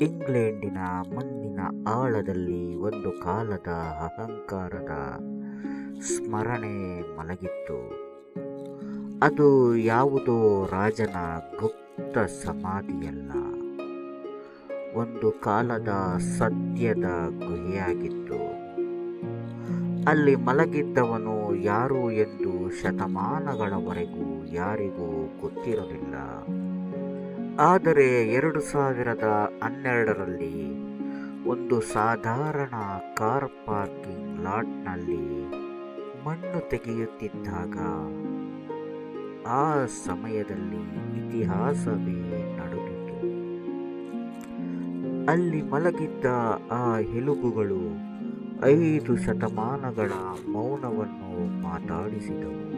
ಇಂಗ್ಲೆಂಡಿನ ಮಣ್ಣಿನ ಆಳದಲ್ಲಿ ಒಂದು ಕಾಲದ ಅಹಂಕಾರದ ಸ್ಮರಣೆ ಮಲಗಿತ್ತು. ಅದು ಯಾವುದೋ ರಾಜನ ಗುಪ್ತ ಸಮಾಧಿಯಲ್ಲ. ಒಂದು ಕಾಲದ ಸತ್ಯದ ಗುಹೆಯಾಗಿತ್ತು. ಅಲ್ಲಿ ಮಲಗಿದ್ದವನು ಯಾರು ಎಂದು ಶತಮಾನಗಳವರೆಗೂ ಯಾರಿಗೂ ಗೊತ್ತಿರಲಿಲ್ಲ. ಆದರೆ ಎರಡು ಸಾವಿರದ ಹನ್ನೆರಡರಲ್ಲಿ ಒಂದು ಸಾಧಾರಣ ಕಾರ್ ಪಾರ್ಕಿಂಗ್ ಲಾಟ್ನಲ್ಲಿ ಮಣ್ಣು ತೆಗೆಯುತ್ತಿದ್ದಾಗ, ಆ ಸಮಯದಲ್ಲಿ ಇತಿಹಾಸವೇ ನಡುಗಿತು. ಅಲ್ಲಿ ಮಲಗಿದ್ದ ಆ ಎಲುಬುಗಳು ಐದು ಶತಮಾನಗಳ ಮೌನವನ್ನು ಮಾತಾಡಿಸಿದವು.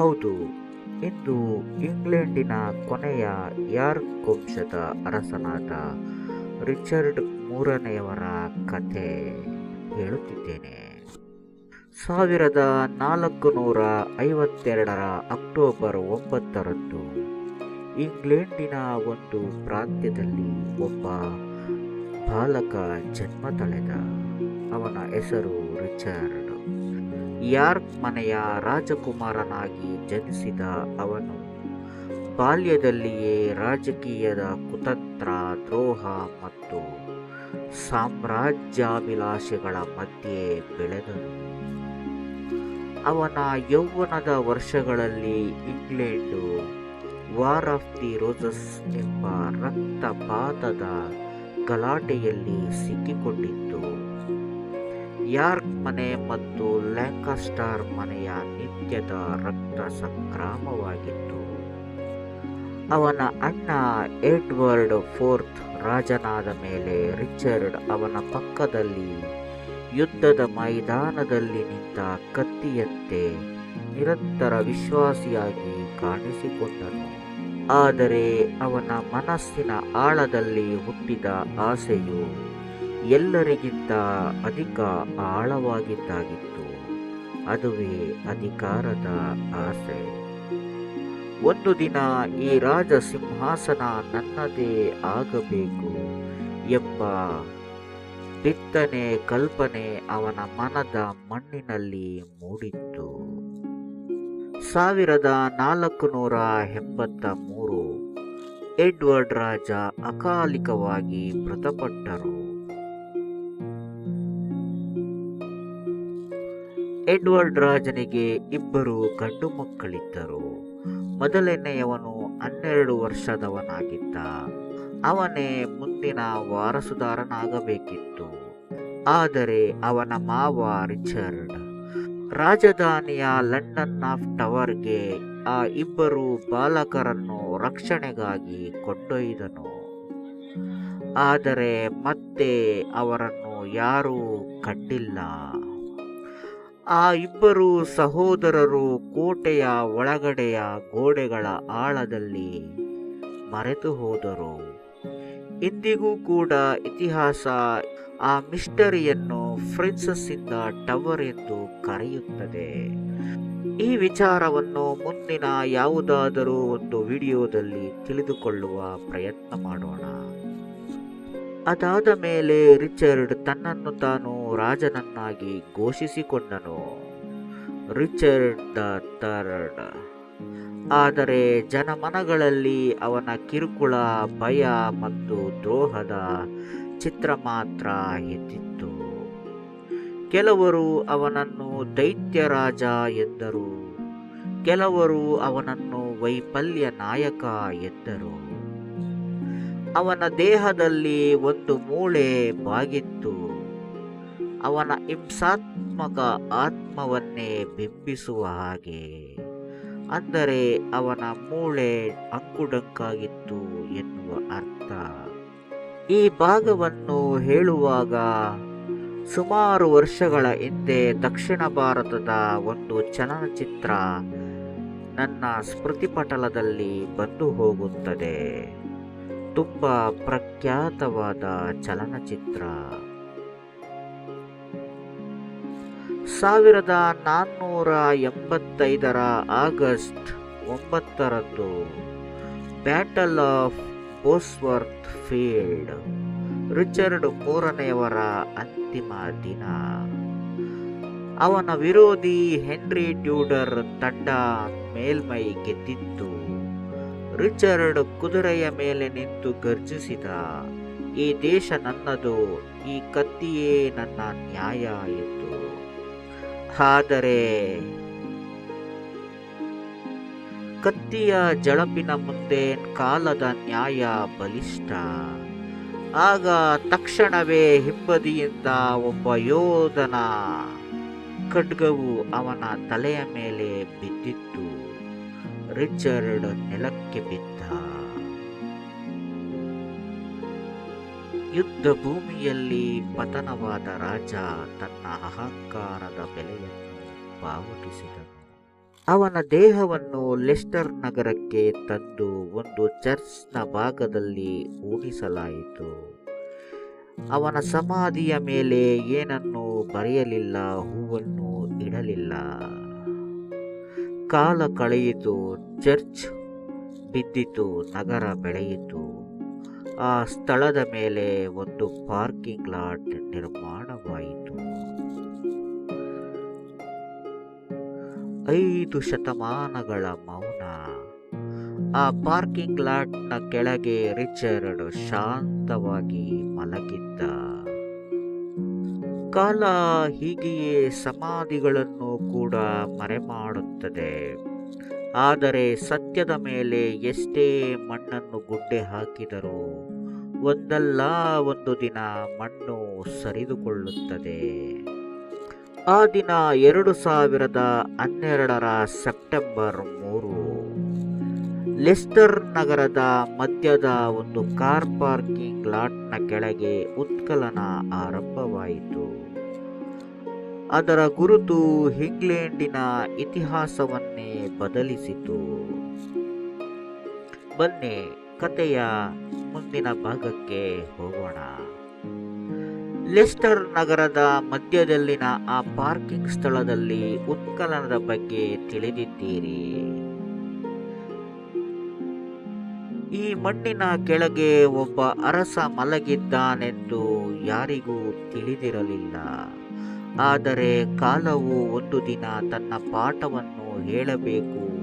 ಹೌದು ಇಂದು ಇಂಗ್ಲೆಂಡಿನ ಕೊನೆಯ ಯಾರ್ಕ್ ವಂಶದ ಅರಸನಾದ ರಿಚರ್ಡ್ ಮೂರನೆಯವರ ಕಥೆ ಹೇಳುತ್ತಿದ್ದೇನೆ. ಸಾವಿರದ ನಾಲ್ಕು ನೂರ ಐವತ್ತೆರಡರ ಅಕ್ಟೋಬರ್ ಒಂಬತ್ತರಂದು ಇಂಗ್ಲೆಂಡಿನ ಒಂದು ಪ್ರಾಂತ್ಯದಲ್ಲಿ ಒಬ್ಬ ಬಾಲಕ ಜನ್ಮ ತಳೆದ ಅವನ ಹೆಸರು ರಿಚರ್ಡ್. ಯಾರ್ಕ್ ಮನೆಯ ರಾಜಕುಮಾರನಾಗಿ ಜನಿಸಿದ ಅವನು. ಬಾಲ್ಯದಲ್ಲಿಯೇ ರಾಜಕೀಯದ ಕುತಂತ್ರ, ದ್ರೋಹ ಮತ್ತು ಸಾಮ್ರಾಜ್ಯಾಭಿಲಾಷೆಗಳ ಮಧ್ಯೆ ಬೆಳೆದನು. ಅವನ ಯೌವನದ ವರ್ಷಗಳಲ್ಲಿ England war of the roses ಎಂಬ ರಕ್ತಪಾತದ ಗಲಾಟೆಯಲ್ಲಿ ಸಿಕ್ಕಿಕೊಂಡಿತ್ತು. ಯಾರ್ಕ್ ಮನೆ ಮತ್ತು ಲ್ಯಾಂಕಾಸ್ಟಾರ್ ಮನೆಯ ನಿತ್ಯದ ರಕ್ತ ಸಂಗ್ರಾಮವಾಗಿತ್ತು. ಅವನ ಅಣ್ಣ ಎಡ್ವರ್ಡ್ ಫೋರ್ತ್ ರಾಜನಾದ ಮೇಲೆ ರಿಚರ್ಡ್ ಅವನ ಪಕ್ಕದಲ್ಲಿ ಯುದ್ಧದ ಮೈದಾನದಲ್ಲಿ ನಿಂತ ಕತ್ತಿಯಂತೆ ನಿರಂತರ ವಿಶ್ವಾಸಿಯಾಗಿ ಕಾಣಿಸಿಕೊಂಡನು. ಆದರೆ ಅವನ ಮನಸ್ಸಿನ ಆಳದಲ್ಲಿ ಹುಟ್ಟಿದ ಆಸೆಯು ಎಲ್ಲರಿಗಿಂತ ಅಧಿಕ ಆಳವಾಗಿದ್ದಾಗಿತ್ತು. ಅದುವೇ ಅಧಿಕಾರದ ಆಸೆ. ಒಂದು ದಿನ ಈ ರಾಜ ಸಿಂಹಾಸನ ನನ್ನದೇ ಆಗಬೇಕು ಎಂಬ ಬಿತ್ತನೆ ಕಲ್ಪನೆ ಅವನ ಮನದ ಮಣ್ಣಿನಲ್ಲಿ ಮೂಡಿತ್ತು. ಸಾವಿರದ ನಾಲ್ಕು ನೂರ ಎಂಬತ್ತ ಮೂರು, ಎಡ್ವರ್ಡ್ ರಾಜ ಅಕಾಲಿಕವಾಗಿ ಮೃತಪಟ್ಟರು. ಎಡ್ವರ್ಡ್ ರಾಜನಿಗೆ ಇಬ್ಬರು ಗಂಡು ಮಕ್ಕಳಿದ್ದರು. ಮೊದಲನೆಯವನು ಹನ್ನೆರಡು ವರ್ಷದವನಾಗಿದ್ದ. ಅವನೇ ಮುಂದಿನ ವಾರಸುದಾರನಾಗಬೇಕಿತ್ತು. ಆದರೆ ಅವನ ಮಾವ ರಿಚರ್ಡ್. ರಾಜಧಾನಿಯ ಲಂಡನ್ ಆಫ್ ಟವರ್ಗೆ ಆ ಇಬ್ಬರು ಬಾಲಕರನ್ನು ರಕ್ಷಣೆಗಾಗಿ ಕೊಂಡೊಯ್ದನು. ಆದರೆ ಮತ್ತೆ ಅವರನ್ನು ಯಾರೂ ಕಂಡಿಲ್ಲ. ಆ ಇಬ್ಬರು ಸಹೋದರರು ಕೋಟೆಯ ಒಳಗಡೆಯ ಗೋಡೆಗಳ ಆಳದಲ್ಲಿ ಮರೆತು ಹೋದರು. ಇಂದಿಗೂ ಕೂಡ ಇತಿಹಾಸ ಆ ಮಿಸ್ಟರಿಯನ್ನು ಫ್ರಿನ್ಸಸ್ ಇಂದ ಟವರ್ ಎಂದು ಕರೆಯುತ್ತದೆ. ಈ ವಿಚಾರವನ್ನು ಮುಂದಿನ ಯಾವುದಾದರೂ ಒಂದು ವಿಡಿಯೋದಲ್ಲಿ ತಿಳಿದುಕೊಳ್ಳುವ ಪ್ರಯತ್ನ ಮಾಡೋಣ. ಅದಾದ ಮೇಲೆ ರಿಚರ್ಡ್ ತನ್ನನ್ನು ತಾನು ರಾಜನನ್ನಾಗಿ ಘೋಷಿಸಿಕೊಂಡನು. Richard the third. ಆದರೆ ಜನಮನಗಳಲ್ಲಿ ಅವನ ಕಿರುಕುಳ, ಭಯ ಮತ್ತು ದ್ರೋಹದ ಚಿತ್ರ ಮಾತ್ರ ಎದ್ದಿತ್ತು. ಕೆಲವರು ಅವನನ್ನು ದೈತ್ಯ ರಾಜ ಎಂದರು. ಕೆಲವರು ಅವನನ್ನು ವೈಫಲ್ಯ ನಾಯಕ ಎಂದರು. ಅವನ ದೇಹದಲ್ಲಿ ಒಂದು ಮೂಳೆ ಬಾಗಿತ್ತು. ಅವನ ಹಿಂಸಾತ್ಮಕ ಆತ್ಮವನ್ನೇ ಬಿಂಬಿಸುವ ಹಾಗೆ. ಅಂದರೆ ಅವನ ಮೂಳೆ ಅಂಕುಡಂಕಾಗಿತ್ತು ಎನ್ನುವ ಅರ್ಥ. ಈ ಭಾಗವನ್ನು ಹೇಳುವಾಗ ಸುಮಾರು ವರ್ಷಗಳ ಹಿಂದೆ ದಕ್ಷಿಣ ಭಾರತದ ಒಂದು ಚಲನಚಿತ್ರ ನನ್ನ ಸ್ಮೃತಿಪಟಲದಲ್ಲಿ ಬಂದು ಹೋಗುತ್ತದೆ. ತುಂಬ ಪ್ರಖ್ಯಾತವಾದ ಚಲನಚಿತ್ರ. ಸಾವಿರದ ನಾನ್ನೂರ ಎಂಬತ್ತೈದರ ಆಗಸ್ಟ್ ಒಂಬತ್ತರಂದು battle of Bosworth field Richard ಮೂರನೆಯವರ ಅಂತಿಮ ದಿನ. ಅವನ ವಿರೋಧಿ ಹೆನ್ರಿ ಟ್ಯೂಡರ್ ತಂಡ ಮೇಲ್ಮೈ ಗೆದ್ದಿತ್ತು. ರಿಚರ್ಡ್ ಕುದುರೆಯ ಮೇಲೆ ನಿಂತು ಗರ್ಜಿಸಿದ, ಈ ದೇಶ ನನ್ನದು, ಈ ಕತ್ತಿಯೇ ನನ್ನ ನ್ಯಾಯ ಎಂದು. ಆದರೆ ಕತ್ತಿಯ ಜಳಪಿನ ಮುಂದೆ ಕಾಲದ ನ್ಯಾಯ ಬಲಿಷ್ಠ. ಆಗ ತಕ್ಷಣವೇ ಹಿಂಬದಿಯಿಂದ ಒಬ್ಬ ಯೋಧನ ಖಡ್ಗವು ಅವನ ತಲೆಯ ಮೇಲೆ ಬಿದ್ದಿತ್ತು. ರಿಚರ್ಡ್ ನೆಲಕ್ಕೆ ಬಿದ್ದ. ಯುದ್ಧ ಭೂಮಿಯಲ್ಲಿ ಪತನವಾದ ರಾಜ ತನ್ನ ಅಹಂಕಾರದ ಬೆಲೆಯನ್ನು ಪಾವತಿಸಿದನು ಅವನ ದೇಹವನ್ನು ಲೆಸ್ಟರ್ ನಗರಕ್ಕೆ ತಂದು ಒಂದು ಚರ್ಚ್ನ ಭಾಗದಲ್ಲಿ ಊಹಿಸಲಾಯಿತು. ಅವನ ಸಮಾಧಿಯ ಮೇಲೆ ಏನನ್ನು ಬರೆಯಲಿಲ್ಲ, ಹೂವನ್ನು ಇಡಲಿಲ್ಲ. ಕಾಲ ಕಳೆಯಿತು, ಚರ್ಚ್ ಬಿದ್ದಿತು, ನಗರ ಬೆಳೆಯಿತು. ಆ ಸ್ಥಳದ ಮೇಲೆ ಒಂದು ಪಾರ್ಕಿಂಗ್ ಲಾಟ್ ನಿರ್ಮಾಣವಾಯಿತು. ಐದು ಶತಮಾನಗಳ ಮೌನ. ಆ ಪಾರ್ಕಿಂಗ್ ಲಾಟ್ನ ಕೆಳಗೆ ರಿಚರ್ಡ್ ಶಾಂತವಾಗಿ ಮಲಗಿದ್ದ. ಕಾಲ ಹೀಗೆಯೇ ಸಮಾಧಿಗಳನ್ನು ಕೂಡ ಮರೆಮಾಡುತ್ತದೆ. ಆದರೆ ಸತ್ಯದ ಮೇಲೆ ಎಷ್ಟೇ ಮಣ್ಣನ್ನು ಗುಡ್ಡೆ ಹಾಕಿದರೂ ಒಂದಲ್ಲ ಒಂದು ದಿನ ಮಣ್ಣು ಸರಿದುಕೊಳ್ಳುತ್ತದೆ. ಆ ದಿನ ಎರಡು ಸಾವಿರದ ಹನ್ನೆರಡರ ಸೆಪ್ಟೆಂಬರ್ ಮೂರು, ಲೆಸ್ಟರ್ ನಗರದ ಮಧ್ಯದ ಒಂದು ಕಾರ್ ಪಾರ್ಕಿಂಗ್ ಲಾಟ್ನ ಕೆಳಗೆ ಉತ್ಕಲನ ಆರಂಭವಾಯಿತು. ಅದರ ಗುರುತು ಇಂಗ್ಲೆಂಡಿನ ಇತಿಹಾಸವನ್ನೇ ಬದಲಿಸಿತು. ಬನ್ನಿ ಕಥೆಯ ಮುಂದಿನ ಭಾಗಕ್ಕೆ ಹೋಗೋಣ. ಲೆಸ್ಟರ್ ನಗರದ ಮಧ್ಯದಲ್ಲಿನ ಆ ಪಾರ್ಕಿಂಗ್ ಸ್ಥಳದಲ್ಲಿ ಉತ್ಕಲನದ ಬಗ್ಗೆ ತಿಳಿದಿದ್ದೀರಿ. ಈ ಮಣ್ಣಿನ ಕೆಳಗೆ ಒಬ್ಬ ಅರಸ ಮಲಗಿದ್ದಾನೆಂದು ಯಾರಿಗೂ ತಿಳಿದಿರಲಿಲ್ಲ. ಆದರೆ ಕಾಲವು ಒಂದು ದಿನ ತನ್ನ ಪಾಠವನ್ನು ಹೇಳಬೇಕು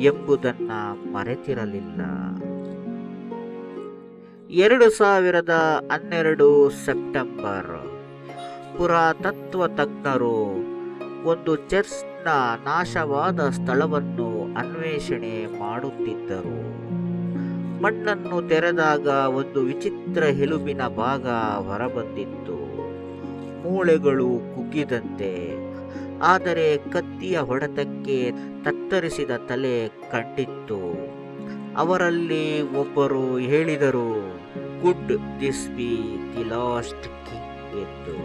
ಎಂಬುದನ್ನು ಮರೆತಿರಲಿಲ್ಲ. ಎರಡು ಸಾವಿರದ ಹನ್ನೆರಡು ಸೆಪ್ಟೆಂಬರ್. ಪುರಾತತ್ವ ತಜ್ಞರು ಒಂದು ಚರ್ಚ್ನ ನಾಶವಾದ ಸ್ಥಳವನ್ನು ಅನ್ವೇಷಣೆ ಮಾಡುತ್ತಿದ್ದರು. ಮಣ್ಣನ್ನು ತೆರೆದಾಗ ಒಂದು ವಿಚಿತ್ರ ಎಲುಬಿನ ಭಾಗ ಹೊರಬಂದಿತ್ತು. ಮೂಳೆಗಳು ಕುಗ್ಗಿದಂತೆ. ಆದರೆ ಕತ್ತಿಯ ಹೊಡೆತಕ್ಕೆ ತತ್ತರಿಸಿದ ತಲೆ ಕಂಡಿತ್ತು ಅವರಲ್ಲಿ ಒಬ್ಬರು ಹೇಳಿದರು, good this be the last king ಎಂದು.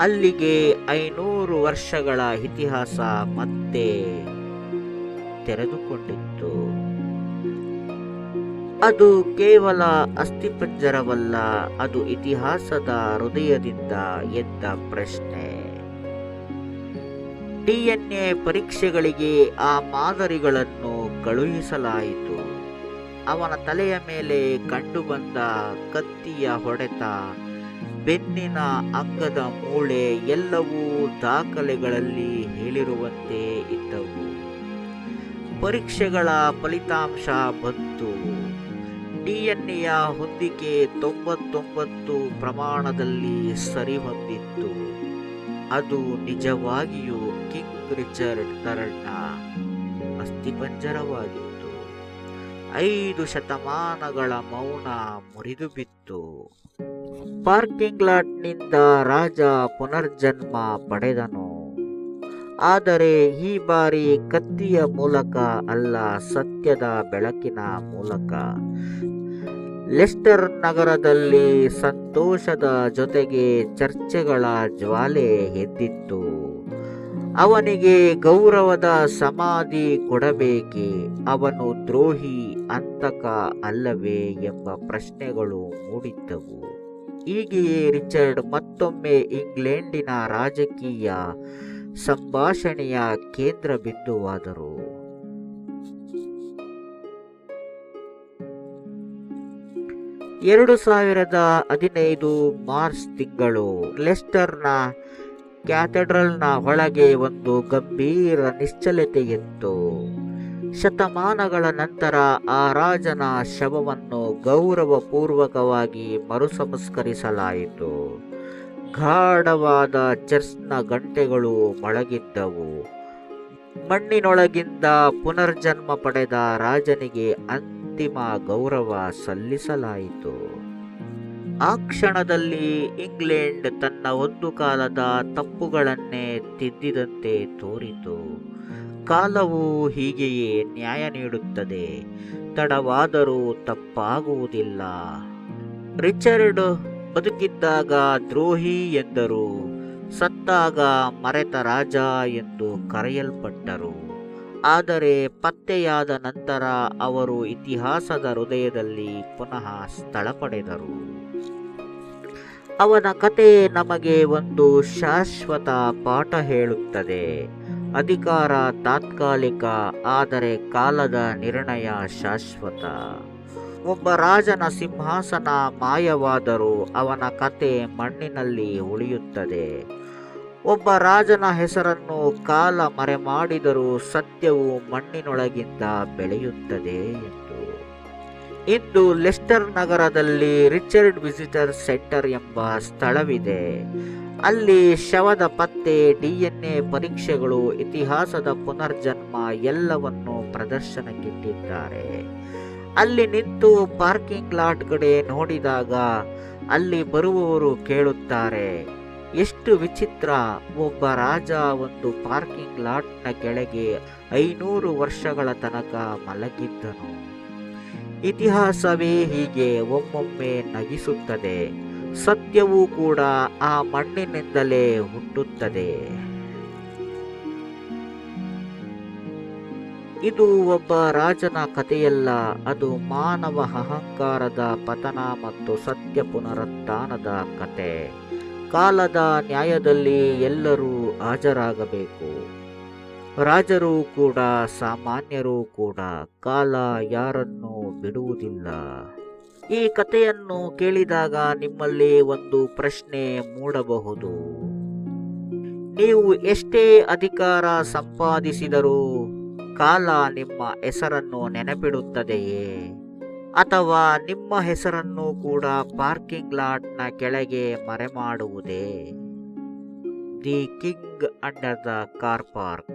ಅಲ್ಲಿಗೆ ಐನೂರು ವರ್ಷಗಳ ಇತಿಹಾಸ ಮತ್ತೆ ತೆರೆದುಕೊಂಡಿತ್ತು. ಅದು ಕೇವಲ ಅಸ್ಥಿಪಂಜರವಲ್ಲ, ಅದು ಇತಿಹಾಸದ ಹೃದಯದಿಂದ ಎದ್ದ ಪ್ರಶ್ನೆ. ಡಿಎನ್ಎ ಪರೀಕ್ಷೆಗಳಿಗೆ ಆ ಮಾದರಿಗಳನ್ನು ಕಳುಹಿಸಲಾಯಿತು. ಅವನ ತಲೆಯ ಮೇಲೆ ಕಂಡುಬಂದ ಕತ್ತಿಯ ಹೊಡೆತ, ಬೆನ್ನಿನ ಅಂಗದ ಮೂಳೆ ಎಲ್ಲವೂ ದಾಖಲೆಗಳಲ್ಲಿ ಹೇಳಿರುವಂತೆ ಇದ್ದವು. ಪರೀಕ್ಷೆಗಳ ಫಲಿತಾಂಶ ಬಂತು. ಡಿಎನ್ಎಯ ಹೊಂದಿಕೆ ತೊಂಬತ್ತೊಂಬತ್ತು ಪ್ರಮಾಣದಲ್ಲಿ ಸರಿಹೊಂದಿತ್ತು. ಅದು ನಿಜವಾಗಿಯೂ ಕಿಂಗ್ ರಿಚರ್ಡ್ ತರಣ್ಣ ಅಸ್ಥಿಪಂಜರವಾಗಿತ್ತು. ಐದು ಶತಮಾನಗಳ ಮೌನ ಮುರಿದು ಬಿತ್ತು ಪಾರ್ಕಿಂಗ್ ಲಾಟ್ನಿಂದ ರಾಜ ಪುನರ್ಜನ್ಮ ಪಡೆದನು. ಆದರೆ ಈ ಬಾರಿ ಕತ್ತಿಯ ಮೂಲಕ ಅಲ್ಲ, ಸತ್ಯದ ಬೆಳಕಿನ ಮೂಲಕ. ಲೆಸ್ಟರ್ ನಗರದಲ್ಲಿ ಸಂತೋಷದ ಜೊತೆಗೆ ಚರ್ಚೆಗಳ ಜ್ವಾಲೆ ಎದ್ದಿತ್ತು. ಅವನಿಗೆ ಗೌರವದ ಸಮಾಧಿ ಕೊಡಬೇಕೆ, ಅವನು ದ್ರೋಹಿ ಅಂತಕ ಅಲ್ಲವೇ ಎಂಬ ಪ್ರಶ್ನೆಗಳು ಮೂಡಿದ್ದವು. ಹೀಗೆಯೇ ರಿಚರ್ಡ್ ಮತ್ತೊಮ್ಮೆ ಇಂಗ್ಲೆಂಡಿನ ರಾಜಕೀಯ ಸಂಭಾಷಣೆಯ ಕೇಂದ್ರ ಬಿಂದುವಾದರು. ಎರಡು ಸಾವಿರದ ಹದಿನೈದು ಮಾರ್ಚ್ ತಿಂಗಳು ಲೆಸ್ಟರ್ನ ಕ್ಯಾಥೆಡ್ರಲ್ನ ಒಳಗೆ ಒಂದು ಗಂಭೀರ ನಿಶ್ಚಲತೆಯಿತ್ತು. ಶತಮಾನಗಳ ನಂತರ ಆ ರಾಜನ ಶವವನ್ನು ಗೌರವಪೂರ್ವಕವಾಗಿ ಮರುಸಂಸ್ಕರಿಸಲಾಯಿತು. ಗಾಢವಾದ ಚರ್ಚ್ನ ಗಂಟೆಗಳು ಮೊಳಗಿದ್ದವು. ಮಣ್ಣಿನೊಳಗಿಂದ ಪುನರ್ಜನ್ಮ ಪಡೆದ ರಾಜನಿಗೆ ಅಂತಿಮ ಗೌರವ ಸಲ್ಲಿಸಲಾಯಿತು. ಆ ಕ್ಷಣದಲ್ಲಿ ಇಂಗ್ಲೆಂಡ್ ತನ್ನ ಒಂದು ಕಾಲದ ತಪ್ಪುಗಳನ್ನೇ ತಿದ್ದಿದಂತೆ ತೋರಿತು. ಕಾಲವು ಹೀಗೆಯೇ ನ್ಯಾಯ ನೀಡುತ್ತದೆ. ತಡವಾದರೂ ತಪ್ಪಾಗುವುದಿಲ್ಲ. ರಿಚರ್ಡ್ ಬದುಕಿದ್ದಾಗ ದ್ರೋಹಿ ಎಂದರು. ಸತ್ತಾಗ ಮರೆತ ರಾಜ ಎಂದು ಕರೆಯಲ್ಪಟ್ಟರು. ಆದರೆ ಪತ್ತೆಯಾದ ನಂತರ ಅವರು ಇತಿಹಾಸದ ಹೃದಯದಲ್ಲಿ ಪುನಃ ಸ್ಥಳ ಪಡೆದರು. ಅವನ ಕತೆ ನಮಗೆ ಒಂದು ಶಾಶ್ವತ ಪಾಠ ಹೇಳುತ್ತದೆ. ಅಧಿಕಾರ ತಾತ್ಕಾಲಿಕ, ಆದರೆ ಕಾಲದ ನಿರ್ಣಯ ಶಾಶ್ವತ. ಒಬ್ಬ ರಾಜನ ಸಿಂಹಾಸನ ಮಾಯವಾದರೂ ಅವನ ಕತೆ ಮಣ್ಣಿನಲ್ಲಿ ಉಳಿಯುತ್ತದೆ. ಒಬ್ಬ ರಾಜನ ಹೆಸರನ್ನು ಕಾಲ ಮರೆಮಾಡಿದರೂ ಸತ್ಯವು ಮಣ್ಣಿನೊಳಗಿಂದ ಬೆಳೆಯುತ್ತದೆ ಎಂದು. ಇಂದು ಲೆಸ್ಟರ್ ನಗರದಲ್ಲಿ ರಿಚರ್ಡ್ ವಿಸಿಟರ್ ಸೆಂಟರ್ ಎಂಬ ಸ್ಥಳವಿದೆ. ಅಲ್ಲಿ ಶವದ ಪತ್ತೆ, ಡಿಎನ್ಎ ಪರೀಕ್ಷೆಗಳು, ಇತಿಹಾಸದ ಪುನರ್ಜನ್ಮ ಎಲ್ಲವನ್ನು ಪ್ರದರ್ಶನಕ್ಕಿಟ್ಟಿದ್ದಾರೆ. ಅಲ್ಲಿ ನಿಂತು ಪಾರ್ಕಿಂಗ್ ಲಾಟ್ ಕಡೆ ನೋಡಿದಾಗ ಅಲ್ಲಿ ಬರುವವರು ಕೇಳುತ್ತಾರೆ ಎಷ್ಟು ವಿಚಿತ್ರ. ಒಬ್ಬ ರಾಜ ಒಂದು ಪಾರ್ಕಿಂಗ್ ಲಾಟ್ನ ಕೆಳಗೆ ಐನೂರು ವರ್ಷಗಳ ತನಕ ಮಲಗಿದ್ದನು. ಇತಿಹಾಸವೇ ಹೀಗೆ ಒಮ್ಮೊಮ್ಮೆ ನಗಿಸುತ್ತದೆ. ಸತ್ಯವೂ ಕೂಡ ಆ ಮಣ್ಣಿನಿಂದಲೇ ಹುಟ್ಟುತ್ತದೆ. ಇದು ಒಬ್ಬ ರಾಜನ ಕಥೆಯಲ್ಲ, ಅದು ಮಾನವ ಅಹಂಕಾರದ ಪತನ ಮತ್ತು ಸತ್ಯ ಪುನರುತ್ಥಾನದ ಕತೆ ಕಾಲದ ನ್ಯಾಯದಲ್ಲಿ ಎಲ್ಲರೂ ಹಾಜರಾಗಬೇಕು. ರಾಜರು ಕೂಡ, ಸಾಮಾನ್ಯರು ಕೂಡ ಕಾಲ ಯಾರನ್ನು ಬಿಡುವುದಿಲ್ಲ. ಈ ಕಥೆಯನ್ನು ಕೇಳಿದಾಗ ನಿಮ್ಮಲ್ಲಿ ಒಂದು ಪ್ರಶ್ನೆ ಮೂಡಬಹುದು. ನೀವು ಎಷ್ಟೇ ಅಧಿಕಾರ ಸಂಪಾದಿಸಿದರೂ ಕಾಲ ನಿಮ್ಮ ಹೆಸರನ್ನು ನೆನಪಿಡುತ್ತದೆಯೇ? ಅಥವಾ ನಿಮ್ಮ ಹೆಸರನ್ನು ಕೂಡ ಪಾರ್ಕಿಂಗ್ ಲಾಟ್ನ ಕೆಳಗೆ ಮರೆಮಾಡುವುದೇ? The king under the car park